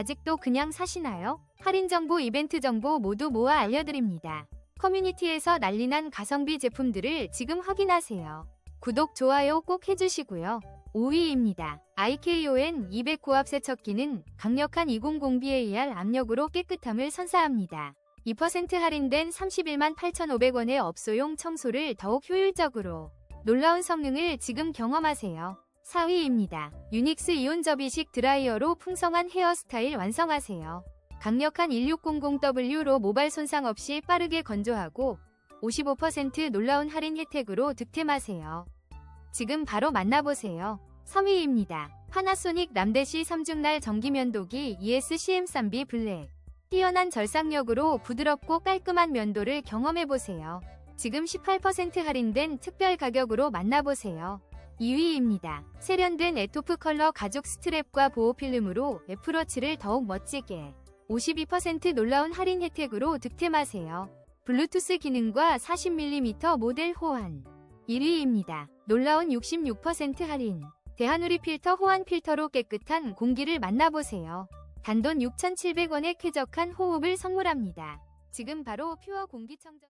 아직도 그냥 사시나요? 할인 정보, 이벤트 정보 모두 모아 알려드립니다. 커뮤니티에서 난리난 가성비 제품들을 지금 확인하세요. 구독, 좋아요 꼭 해주시고요. 5위입니다. IKON 200 고압 세척기는 강력한 200BAR 압력으로 깨끗함을 선사합니다. 2% 할인된 31만 8,500원의 업소용 청소를 더욱 효율적으로 놀라운 성능을 지금 경험하세요. 4위입니다. 유닉스 이온 접이식 드라이어로 풍성한 헤어스타일 완성하세요. 강력한 1600W로 모발 손상 없이 빠르게 건조하고 55% 놀라운 할인 혜택으로 득템하세요. 지금 바로 만나보세요. 3위입니다. 파나소닉 남대시 삼중날 전기면도기 ES-CM3B 블랙. 뛰어난 절삭력으로 부드럽고 깔끔한 면도를 경험해보세요. 지금 18% 할인된 특별 가격으로 만나보세요. 2위입니다. 세련된 에토프 컬러 가죽 스트랩과 보호 필름으로 애플워치를 더욱 멋지게 52% 놀라운 할인 혜택으로 득템하세요. 블루투스 기능과 40mm 모델 호환 1위입니다. 놀라운 66% 할인 대한우리 필터 호환 필터로 깨끗한 공기를 만나보세요. 단돈 6,700원의 쾌적한 호흡을 선물합니다. 지금 바로 퓨어 공기청정